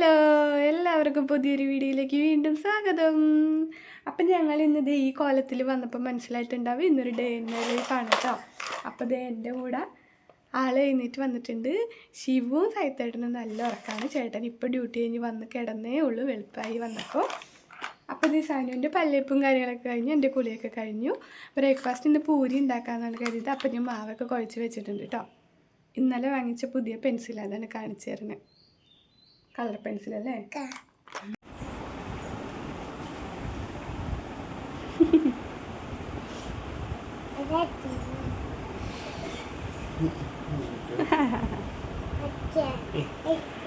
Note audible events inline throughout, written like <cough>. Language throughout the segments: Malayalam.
ഹലോ എല്ലാവർക്കും പുതിയൊരു വീഡിയോയിലേക്ക് വീണ്ടും സ്വാഗതം. അപ്പം ഞങ്ങൾ ഇന്നത് ഈ കോലത്തിൽ വന്നപ്പോൾ മനസ്സിലായിട്ടുണ്ടാവും ഇന്നൊരു ഡേ ഇൻ മൈ കേട്ടോ ദേ എന്റെ കൂടെ ആൾ എഴുന്നേറ്റ് വന്നിട്ടുണ്ട്. ശിവും സൈത്തേട്ടനും നല്ല ഉറക്കാണ്. ചേട്ടൻ ഇപ്പോൾ ഡ്യൂട്ടി കഴിഞ്ഞ് വന്ന് കിടന്നേ ഉള്ളൂ വെളുപ്പായി വന്നപ്പോൾ. അപ്പോൾ ഇത് സാനുവിന്റെ പല്ലേപ്പും കാര്യങ്ങളൊക്കെ കഴിഞ്ഞു എന്റെ കുളിയൊക്കെ കഴിഞ്ഞു. ബ്രേക്ക്ഫാസ്റ്റ് ഇന്ന് പൂരി ഉണ്ടാക്കാമെന്നാണ് കരുതിയത്. അപ്പം ഞാൻ മാവൊക്കെ കുഴച്ച് വെച്ചിട്ടുണ്ട് കേട്ടോ ഇന്നലെ വാങ്ങിച്ച പുതിയ പെൻസിൽ അതാണ് കാണിച്ചു തരുന്നത്. കളർ പെൻസിൽ അല്ലേ? <laughs>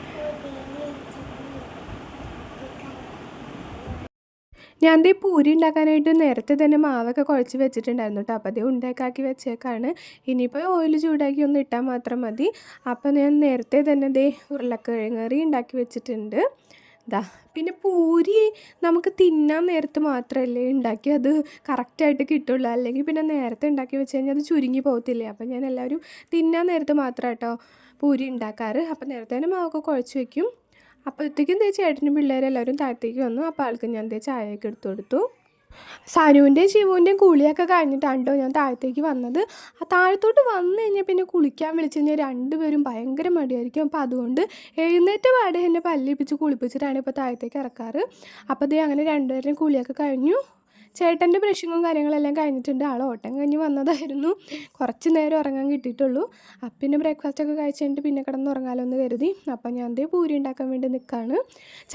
ഞാൻ ദേ പൂരി ഉണ്ടാക്കാനായിട്ട് നേരത്തെ തന്നെ മാവൊക്കെ കുഴച്ച് വെച്ചിട്ടുണ്ടായിരുന്നു കേട്ടോ. അപ്പോൾ അത് ഉണ്ടാക്കാക്കി വെച്ചേക്കാണ്. ഇനിയിപ്പോൾ ഓയിൽ ചൂടാക്കി ഒന്ന് ഇട്ടാൽ മാത്രം മതി. അപ്പോൾ ഞാൻ നേരത്തെ തന്നെ ദേ ഉരുളക്കിഴങ്ങ് ഉണ്ടാക്കി വെച്ചിട്ടുണ്ട്. ഇതാ പിന്നെ പൂരി നമുക്ക് തിന്നാൻ നേരത്ത് മാത്രമല്ലേ ഉണ്ടാക്കി അത് കറക്റ്റായിട്ട് കിട്ടുള്ളൂ. അല്ലെങ്കിൽ പിന്നെ നേരത്തെ ഉണ്ടാക്കി വെച്ച് കഴിഞ്ഞാൽ അത് ചുരുങ്ങി പോകത്തില്ലേ? അപ്പോൾ ഞാൻ എല്ലാവരും തിന്നാൻ നേരത്ത് മാത്രം കേട്ടോ പൂരി ഉണ്ടാക്കാറ്. അപ്പോൾ നേരത്തെ തന്നെ മാവൊക്കെ കുഴച്ച് വെക്കും. അപ്പോഴത്തേക്കും തേച്ച് ചേട്ടനും പിള്ളേരെല്ലാവരും താഴത്തേക്ക് വന്നു. അപ്പോൾ ആൾക്ക് ഞാൻ ദേ ചായയൊക്കെ എടുത്തു കൊടുത്തു. സനുവിന്റെയും ശിവുവിന്റെയും കുളിയൊക്കെ കഴിഞ്ഞിട്ടാണ്ടോ ഞാൻ താഴത്തേക്ക് വന്നത്. ആ താഴത്തോട്ട് വന്നു കഴിഞ്ഞാൽ പിന്നെ കുളിക്കാൻ വിളിച്ചു കഴിഞ്ഞാൽ രണ്ടുപേരും ഭയങ്കര മടിയായിരിക്കും. അപ്പോൾ അതുകൊണ്ട് എഴുന്നേറ്റ പാടെ എന്നെ പല്ലിപ്പിച്ച് കുളിപ്പിച്ചിട്ടാണ് ഇപ്പോൾ താഴത്തേക്ക് ഇറക്കാറ്. അപ്പോൾ ദേ അങ്ങനെ രണ്ടുപേരുടെയും കുളിയൊക്കെ കഴിഞ്ഞു. ചേട്ടന്റെ ബ്രഷിങ്ങും കാര്യങ്ങളെല്ലാം കഴിഞ്ഞിട്ടുണ്ട്. ആൾ ഓട്ടം കഴിഞ്ഞ് വന്നതായിരുന്നു. കുറച്ച് നേരം ഉറങ്ങാൻ കിട്ടിയിട്ടുള്ളൂ. അപ്പം പിന്നെ ബ്രേക്ക്ഫാസ്റ്റ് ഒക്കെ കഴിച്ച് കഴിഞ്ഞിട്ട് പിന്നെ കിടന്ന് ഉറങ്ങാലോ എന്ന് കരുതി. അപ്പം ഞാൻ ദേ പൂരി ഉണ്ടാക്കാൻ വേണ്ടി നിൽക്കുകയാണ്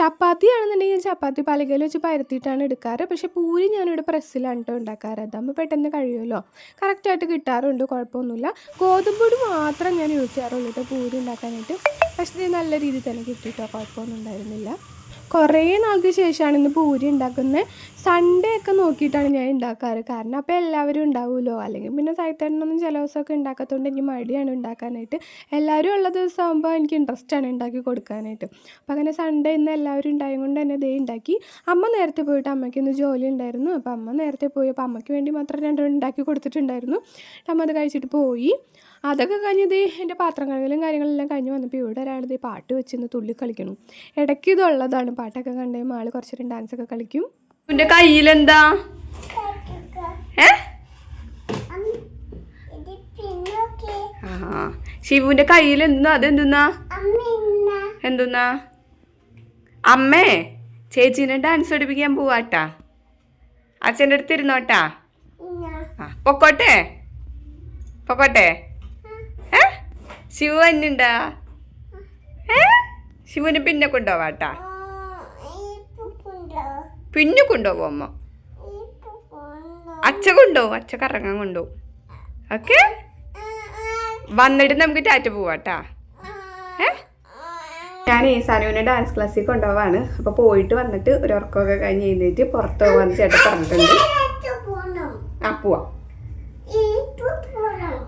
ചപ്പാത്തി ആണെന്നുണ്ടെങ്കിൽ ചപ്പാത്തി പലകയിൽ വെച്ച് പരത്തിയിട്ടാണ് എടുക്കാറ്. പക്ഷേ പൂരി ഞാനിവിടെ പ്രസ്സിലാണ് കേട്ടോ ഉണ്ടാക്കാറ്. അതാകുമ്പോൾ പെട്ടെന്ന് കഴിയുമല്ലോ. കറക്റ്റായിട്ട് കിട്ടാറുണ്ട്. കുഴപ്പമൊന്നുമില്ല. ഗോതമ്പ് പൊടി മാത്രം ഞാൻ യൂസ് ചെയ്യാറുള്ളൂ കേട്ടോ പൂരി ഉണ്ടാക്കാനായിട്ട്. പക്ഷേ നല്ല രീതിയിൽ തന്നെ കിട്ടിയിട്ടോ കുഴപ്പമൊന്നും ഉണ്ടായിരുന്നില്ല. കുറേ നാൾക്ക് ശേഷമാണ് ഇന്ന് പൂരി ഉണ്ടാക്കുന്നത്. സൺഡേ ഒക്കെ നോക്കിയിട്ടാണ് ഞാൻ ഉണ്ടാക്കാറ്. കാരണം അപ്പോൾ എല്ലാവരും ഉണ്ടാവുമല്ലോ അല്ലെങ്കിൽ പിന്നെ സൈത്തേട്ടനൊന്നും ചില ദിവസമൊക്കെ ഉണ്ടാക്കാത്തതുകൊണ്ട് എനിക്ക് മടിയാണ് ഉണ്ടാക്കാനായിട്ട്. എല്ലാവരും ഉള്ള ദിവസമാകുമ്പോൾ എനിക്ക് ഇൻട്രസ്റ്റ് ആണ് ഉണ്ടാക്കി കൊടുക്കാനായിട്ട്. അപ്പോൾ അങ്ങനെ സൺഡേ ഇന്ന് എല്ലാവരും ഉണ്ടായത് കൊണ്ട് തന്നെ ദേ ഉണ്ടാക്കി. അമ്മ നേരത്തെ പോയിട്ട് അമ്മയ്ക്ക് ഇന്ന് ജോലി ഉണ്ടായിരുന്നു. അപ്പോൾ അമ്മ നേരത്തെ പോയി. അപ്പോൾ അമ്മയ്ക്ക് വേണ്ടി മാത്രം രണ്ടും ഉണ്ടാക്കി കൊടുത്തിട്ടുണ്ടായിരുന്നു. അമ്മ അത് കഴിച്ചിട്ട് പോയി. അതൊക്കെ കഴിഞ്ഞത് എന്റെ പാത്രം കഴുകലും കാര്യങ്ങളെല്ലാം കഴിഞ്ഞ് വന്നപ്പോൾ ഇവിടെ ഒരാളത് പാട്ട് വെച്ചിന്ന് തുള്ളി കളിക്കണം. ഇടയ്ക്ക് ഇതുള്ളതാണ്. പാട്ടൊക്കെ കണ്ടുമ്പോൾ ആൾ കുറച്ച് നേരം ഡാൻസ് ഒക്കെ കളിക്കും. എന്റെ കയ്യിലെന്താ? ഏ? ആ ശിവുവിന്റെ കയ്യിൽ എന്താ അതെന്തുന്നാ? എന്തുന്നാ? അമ്മേ ചേച്ചീനെ ഡാൻസ് പഠിപ്പിക്കാൻ പോവാട്ടാ. അച്ഛന്റെ അടുത്ത് ഇരുന്നോട്ടാ. ആ പൊക്കോട്ടെ? പൊക്കോട്ടെ? ശിവു എന്നുണ്ടാ ഏ? ശിവുന് പിന്നെ കൊണ്ടുപോവാട്ടാ പിന്നെ കൊണ്ടുപോകും അമ്മ? അച്ഛ കൊണ്ടുപോകും അച്ഛ കറങ്ങാൻ കൊണ്ടുപോകും ഓക്കെ? വന്നിട്ട് നമുക്ക് ടാറ്റ പോവാട്ടാ. ഏ? ഞാൻ ഈ സനുവിനെ ഡാൻസ് ക്ലാസ്സിൽ കൊണ്ടുപോവാണ് അപ്പോൾ പോയിട്ട് വന്നിട്ട് ഒരു ഉറക്കമൊക്കെ കഴിഞ്ഞ് എഴുന്നേറ്റ് പുറത്ത് പോകാൻ ചേട്ടൻ പറഞ്ഞിട്ടുണ്ട്. ആ പോവാം.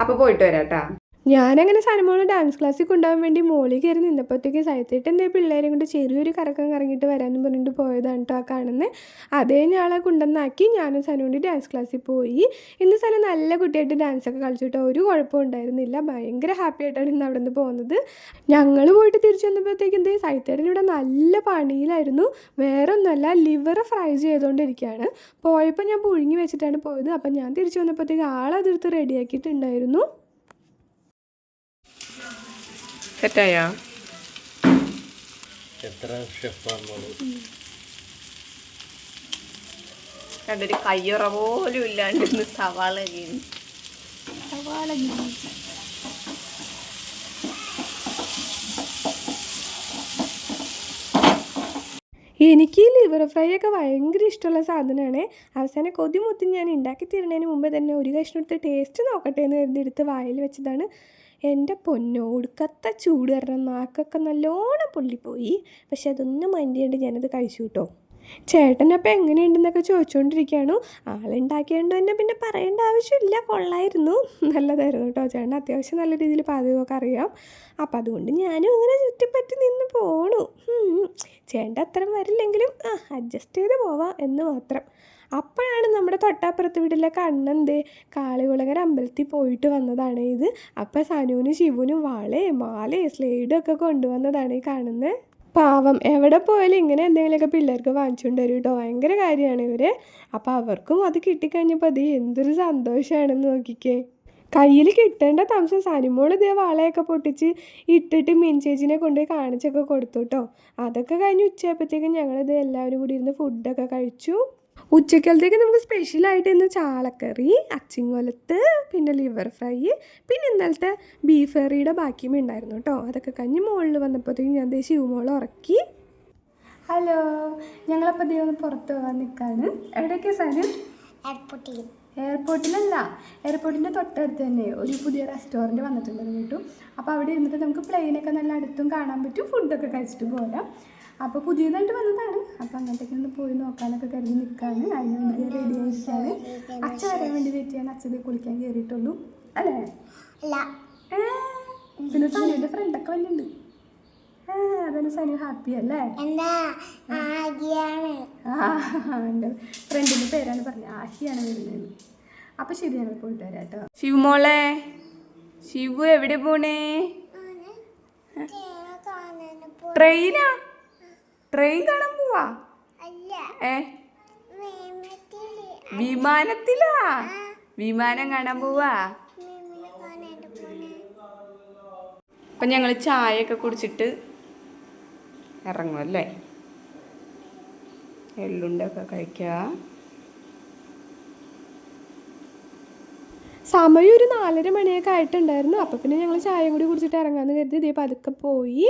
അപ്പോൾ പോയിട്ട് വരാട്ടാ. ഞാനങ്ങനെ സനമോൾ ഡാൻസ് ക്ലാസ്സിൽ കൊണ്ടുപോകാൻ വേണ്ടി മോളിൽ കയറി നിന്നപ്പോഴത്തേക്ക് സൈത്തേട്ട് എന്റെ പിള്ളേരെ കൊണ്ട് ചെറിയൊരു കറക്കം കറങ്ങിയിട്ട് വരാമെന്ന് പറഞ്ഞിട്ട് പോയതാണ് കേട്ടോ ആ കാണുന്നത് അതേ ഞാളെ കൊണ്ടുവന്നാക്കി ഞാനും സനുവിന്റെ ഡാൻസ് ക്ലാസ്സിൽ പോയി. ഇന്ന് സന നല്ല കുട്ടിയായിട്ട് ഡാൻസ് ഒക്കെ കളിച്ചിട്ടോ ഒരു കുഴപ്പവും ഉണ്ടായിരുന്നില്ല. ഭയങ്കര ഹാപ്പി ആയിട്ടാണ് ഇന്ന് അവിടെ നിന്ന് പോകുന്നത്. ഞങ്ങൾ പോയിട്ട് തിരിച്ചു വന്നപ്പോഴത്തേക്ക് എന്തേ സൈത്തേട്ടൻ ഇവിടെ നല്ല പണിയിലായിരുന്നു. വേറെ ഒന്നുമല്ല ലിവർ ഫ്രൈ ചെയ്തുകൊണ്ടിരിക്കുകയാണ്. പോയപ്പോൾ ഞാൻ പുഴുങ്ങി വെച്ചിട്ടാണ് പോയത്. അപ്പം ഞാൻ തിരിച്ചു വന്നപ്പോഴത്തേക്ക് ആളതെടുത്ത് റെഡിയാക്കിയിട്ടുണ്ടായിരുന്നു സെറ്റായോ എത്ര കണ്ടൊരു കയ്യുറ പോലും ഇല്ലാണ്ട് ഇന്ന് സവാള സവാള. എനിക്ക് ഈ ലിവർ ഫ്രൈ ഒക്കെ ഭയങ്കര ഇഷ്ടമുള്ള സാധനമാണ്. അവസാനം കൊതിമുത്തി ഞാൻ ഉണ്ടാക്കി തരുന്നതിന് മുമ്പ് തന്നെ ഒരു കഷ്ണം എടുത്ത് ടേസ്റ്റ് നോക്കട്ടെ എന്ന് കരുതി എടുത്ത് വായിൽ വെച്ചതാണ്. എന്റെ പൊന്നോട് ഒടുക്കത്തെ ചൂട് കാരണം നാക്കൊക്കെ നല്ലോണം പൊള്ളിപ്പോയി. പക്ഷെ അതൊന്നും മൈൻഡ് ചെയ്യേണ്ട ഞാനത് കഴിച്ചു കേട്ടോ ചേട്ടൻ അപ്പം എങ്ങനെയുണ്ടെന്നൊക്കെ ചോദിച്ചുകൊണ്ടിരിക്കുകയാണ് ആളുണ്ടാക്കിയതുകൊണ്ട് എന്നെ പിന്നെ പറയേണ്ട ആവശ്യമില്ല. കൊള്ളായിരുന്നു. നല്ലതായിരുന്നു കേട്ടോ ചേട്ടൻ അത്യാവശ്യം നല്ല രീതിയിൽ പാചകമൊക്കെ അറിയാം. അപ്പം അതുകൊണ്ട് ഞാനും ഇങ്ങനെ ചുറ്റിപ്പറ്റി നിന്ന് പോണു. ചേട്ടൻ അത്രയും വരില്ലെങ്കിലും ആ അഡ്ജസ്റ്റ് ചെയ്ത് പോവാം എന്ന് മാത്രം. അപ്പോഴാണ് നമ്മുടെ തൊട്ടപ്പുറത്ത് വീട്ടിലെ കണ്ണന്ത് കാളികുളങ്ങര അമ്പലത്തിൽ പോയിട്ട് വന്നതാണ് ഇത്. അപ്പം സനുവിനും ശിവനും വാളേ മാലേ സ്ലേഡും ഒക്കെ കൊണ്ടുവന്നതാണ് ഈ കാണുന്നത് പാവം എവിടെ പോയാലും ഇങ്ങനെ എന്തെങ്കിലുമൊക്കെ പിള്ളേർക്ക് വാങ്ങിച്ചുകൊണ്ട് വരും കേട്ടോ. ഭയങ്കര കാര്യമാണ് ഇവർ അപ്പോൾ അവർക്കും അത് കിട്ടിക്കഴിഞ്ഞപ്പോൾ അത് എന്തൊരു സന്തോഷമാണെന്ന് നോക്കിക്കേ. കയ്യിൽ കിട്ടേണ്ട താമസം സനിമോൾ ഇതേ വളയൊക്കെ പൊട്ടിച്ച് ഇട്ടിട്ട് മിൻചേച്ചിനെ കൊണ്ടുപോയി കാണിച്ചൊക്കെ കൊടുത്തു കേട്ടോ. അതൊക്കെ കഴിഞ്ഞ് ഉച്ചയപ്പോഴത്തേക്കും ഞങ്ങളിത് എല്ലാവരും കൂടി ഇരുന്ന് ഫുഡൊക്കെ കഴിച്ചു. ഉച്ചക്കലത്തേക്ക് നമുക്ക് സ്പെഷ്യലായിട്ട് ഇന്ന് ചാളക്കറി അച്ചിങ്ങോലത്ത് പിന്നെ ലിവർ ഫ്രൈ പിന്നെ ഇന്നലത്തെ ബീഫ് കറിയുടെ ബാക്കിയും ഉണ്ടായിരുന്നു കേട്ടോ അതൊക്കെ കഴിഞ്ഞ് മുകളിൽ വന്നപ്പോഴത്തേക്കും ഞാൻ ദേ ശിവമോളെ ഉറക്കി. ഹലോ ഞങ്ങളപ്പോൾ ദൈവം ഒന്ന് പുറത്ത് പോകാൻ നിൽക്കാണ് എവിടെയൊക്കെ സാധനം എയർപോർട്ടിൽ എയർപോർട്ടിലല്ല എയർപോർട്ടിന്റെ തൊട്ടടുത്ത് തന്നെ ഒരു പുതിയ റെസ്റ്റോറന്റ് വന്നിട്ടുണ്ടെന്ന് കേട്ടു. അപ്പോൾ അവിടെ ഇരുന്നിട്ട് നമുക്ക് പ്ലെയിനൊക്കെ നല്ല അടുത്തും കാണാൻ പറ്റും. ഫുഡൊക്കെ കഴിച്ചിട്ട് പോരാം അപ്പോൾ പുതിയതായിട്ട് വന്നതാണ്. അപ്പോൾ അങ്ങനത്തേക്ക് ഒന്ന് പോയി നോക്കാനൊക്കെ കരുതി നിൽക്കാണ് അതിന് വേണ്ടി റെഡി ആയിട്ടാണ് അച്ഛൻ വരാൻ വേണ്ടി വെയിറ്റ് ചെയ്യാൻ അച്ഛനെ കുളിക്കാൻ കയറിയിട്ടുള്ളൂ അല്ലേ? പിന്നെ സനുവിന്റെ ഫ്രണ്ടൊക്കെ വന്നിട്ടുണ്ട്. അതന്നെ സനു ഹാപ്പി അല്ലേ? എന്റെ ഫ്രണ്ടിന്റെ പേരാണ് പറഞ്ഞത് ആഹിയാണ് വരുന്നത്. അപ്പോൾ ശരി ഞങ്ങൾ പോയിട്ട് വരാം കേട്ടോ. ശിവമോളെ ശിവു എവിടെ പോണേ? ട്രെയിനാ ട്രെയിൻ കാണാൻ പോവാ? അല്ല. ഏ? വിമാനത്തിലാ. വിമാനം കാണാൻ പോവാ? അപ്പൊ ഞങ്ങൾ ചായയൊക്കെ കുടിച്ചിട്ട് ഇറങ്ങും അല്ലേ എള്ളുണ്ടൊക്കെ കഴിക്കാം. സമയം ഒരു നാലര മണിയൊക്കെ ആയിട്ടുണ്ടായിരുന്നു. അപ്പോൾ പിന്നെ ഞങ്ങൾ ചായ കൂടി കുടിച്ചിട്ട് ഇറങ്ങാമെന്ന് കരുതി. ഇതേ പതുക്കെ പോയി.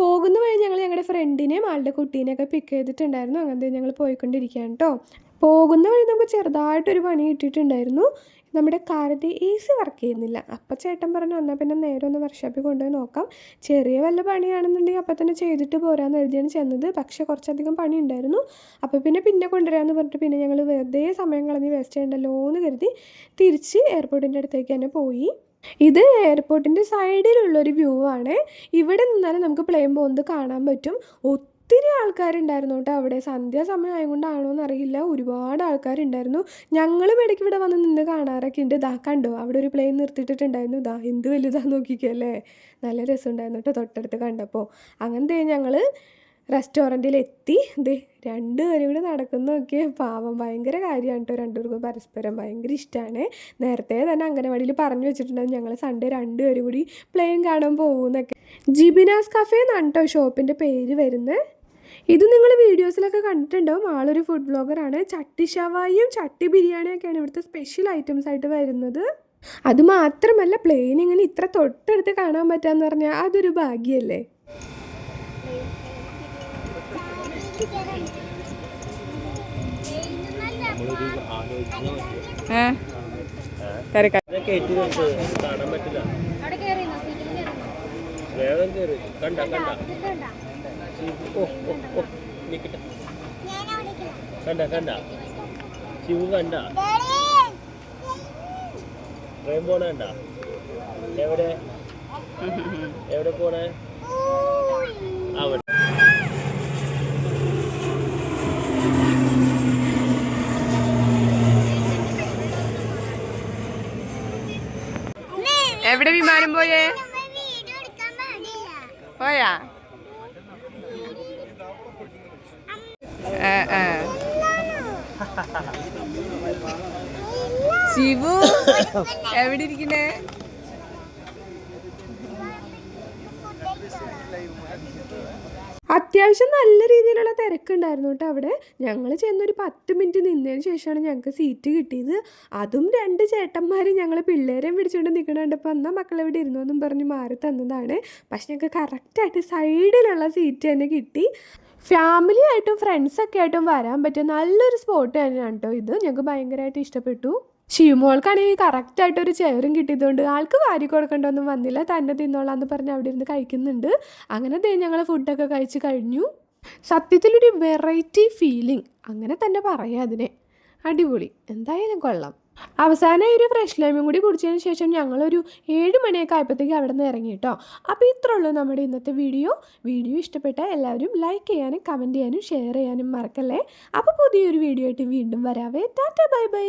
പോകുന്ന വഴി ഞങ്ങൾ ഞങ്ങളുടെ ഫ്രണ്ടിനെയും ആളുടെ കുട്ടീനെയൊക്കെ പിക്ക് ചെയ്തിട്ടുണ്ടായിരുന്നു. അങ്ങനത്തെ ഞങ്ങൾ പോയിക്കൊണ്ടിരിക്കുകയാണ് കേട്ടോ പോകുന്ന വഴി നമുക്ക് ചെറുതായിട്ടൊരു പണി കിട്ടിയിട്ടുണ്ടായിരുന്നു. നമ്മുടെ കാറിന്റെ എ സി വർക്ക് ചെയ്യുന്നില്ല. അപ്പം ചേട്ടൻ പറഞ്ഞു എന്നാൽ പിന്നെ നേരെ ഒന്ന് വർക്ക്ഷോപ്പിൽ കൊണ്ടുപോയി നോക്കാം. ചെറിയ വല്ല പണിയാണെന്നുണ്ടെങ്കിൽ അപ്പം തന്നെ ചെയ്തിട്ട് പോരാന്ന് കരുതിയാണ് ചെന്നത്. പക്ഷേ കുറച്ചധികം പണി ഉണ്ടായിരുന്നു. അപ്പോൾ പിന്നെ പിന്നെ കൊണ്ടുവരാമെന്ന് പറഞ്ഞിട്ട് പിന്നെ ഞങ്ങൾ വെറുതെ സമയം കളഞ്ഞ് വേസ്റ്റ് ചെയ്യണ്ടല്ലോ എന്ന് കരുതി തിരിച്ച് എയർപോർട്ടിന്റെ അടുത്തേക്ക് തന്നെ പോയി. ഇത് എയർപോർട്ടിന്റെ സൈഡിലുള്ളൊരു വ്യൂ ആണ് ഇവിടെ നിന്നാലും നമുക്ക് പ്ലെയിൻ പോകുന്നത് കാണാൻ പറ്റും. ഒത്തിരി ആൾക്കാരുണ്ടായിരുന്നു കേട്ടോ അവിടെ. സന്ധ്യാസമയം ആയതുകൊണ്ടാണോ എന്നറിയില്ല ഒരുപാട് ആൾക്കാരുണ്ടായിരുന്നു. ഞങ്ങളും ഇടയ്ക്ക് ഇവിടെ വന്ന് നിന്ന് കാണാറൊക്കെ ഉണ്ട്. ഇതാ കണ്ടോ? അവിടെ ഒരു പ്ലെയിൻ നിർത്തിയിട്ടിട്ടുണ്ടായിരുന്നു. ഇതാ എന്ത് വലുതാ നോക്കിക്കല്ലേ നല്ല രസമുണ്ടായിരുന്നു കേട്ടോ തൊട്ടടുത്ത് കണ്ടപ്പോൾ. അങ്ങനത്തെ ഞങ്ങൾ റെസ്റ്റോറന്റിൽ എത്തി ദേ രണ്ടുപേരും കൂടി നടക്കുന്ന നോക്കിയേ. പാവം ഭയങ്കര കാര്യമാണ് കേട്ടോ രണ്ടുപേർക്കും പരസ്പരം. ഭയങ്കര ഇഷ്ടമാണ് നേരത്തെ തന്നെ അംഗനവാടിയിൽ പറഞ്ഞു വെച്ചിട്ടുണ്ടായിരുന്നു ഞങ്ങൾ സൺഡേ രണ്ടുപേരും കൂടി പ്ലെയിൻ കാണാൻ പോകുന്നൊക്കെ. ജിബിനാസ് കഫേ എന്നാണ് കേട്ടോ ഷോപ്പിന്റെ പേര് വരുന്നത് ഇത് നിങ്ങൾ വീഡിയോസിലൊക്കെ കണ്ടിട്ടുണ്ടാവും. ആളൊരു ഫുഡ് ബ്ലോഗറാണ് ചട്ടി ഷവായിയും ചട്ടി ബിരിയാണിയൊക്കെയാണ് ഇവിടുത്തെ സ്പെഷ്യൽ ഐറ്റംസ് ആയിട്ട് വരുന്നത്. അതുമാത്രമല്ല പ്ലെയിൻ ഇങ്ങനെ ഇത്ര തൊട്ടടുത്ത് കാണാൻ പറ്റാന്ന് പറഞ്ഞാൽ അതൊരു ഭാഗ്യമല്ലേ കണ്ട കണ്ട? ശിവ കണ്ട ട്രെയിൻ പോണ കണ്ട. എവിടെ? എവിടെ പോണേ അവിടെ എവിടെ വിമാനം പോയേ? പോയാ. ശിവു എവിടെ ഇരിക്കണേ അത്യാവശ്യം നല്ല രീതിയിലുള്ള തിരക്കുണ്ടായിരുന്നു കേട്ടോ അവിടെ. ഞങ്ങൾ ചെന്നൊരു പത്ത് മിനിറ്റ് നിന്നതിന് ശേഷമാണ് ഞങ്ങൾക്ക് സീറ്റ് കിട്ടിയത്. അതും രണ്ട് ചേട്ടന്മാർ ഞങ്ങൾ പിള്ളേരെയും പിടിച്ചുകൊണ്ട് നിൽക്കണുണ്ട് അപ്പോൾ എന്നാൽ മക്കളെ ഇവിടെ ഇരുന്നു എന്നും പറഞ്ഞ് മാറി തന്നതാണ്. പക്ഷെ ഞങ്ങൾക്ക് കറക്റ്റായിട്ട് സൈഡിലുള്ള സീറ്റ് തന്നെ കിട്ടി. ഫാമിലി ആയിട്ടും ഫ്രണ്ട്സൊക്കെ ആയിട്ടും വരാൻ പറ്റിയ നല്ലൊരു സ്പോട്ട് തന്നെയാണ് കേട്ടോ ഇത്. ഞങ്ങൾക്ക് ഭയങ്കരമായിട്ട് ഇഷ്ടപ്പെട്ടു. ശിവമോൾക്കാണെങ്കിൽ കറക്റ്റായിട്ട് ഒരു ചെയറും കിട്ടിയതുകൊണ്ട് ആൾക്ക് വാരി കൊടുക്കേണ്ടൊന്നും വന്നില്ല. തന്നെ തിന്നോളാന്ന് പറഞ്ഞ് അവിടെ ഇരുന്ന് കഴിക്കുന്നുണ്ട്. അങ്ങനെ ദേ ഞങ്ങൾ ഫുഡൊക്കെ കഴിച്ച് കഴിഞ്ഞു. സത്യത്തിലൊരു വെറൈറ്റി ഫീലിംഗ് അങ്ങനെ തന്നെ പറയാം അതിനെ. അടിപൊളി. എന്തായാലും കൊള്ളാം. അവസാനം ഒരു ഫ്രഷ് ലൈമും കൂടി കുടിച്ചതിന് ശേഷം ഞങ്ങളൊരു ഏഴ് മണിയൊക്കെ ആയപ്പോഴത്തേക്ക് അവിടെ നിന്ന് ഇറങ്ങി കേട്ടോ. അപ്പോൾ ഇത്രേ ഉള്ളൂ നമ്മുടെ ഇന്നത്തെ വീഡിയോ വീഡിയോ ഇഷ്ടപ്പെട്ട എല്ലാവരും ലൈക്ക് ചെയ്യാനും കമന്റ് ചെയ്യാനും ഷെയർ ചെയ്യാനും മറക്കല്ലേ? അപ്പോൾ പുതിയൊരു വീഡിയോ ആയിട്ട് വീണ്ടും വരാവേ. Tata bye bye.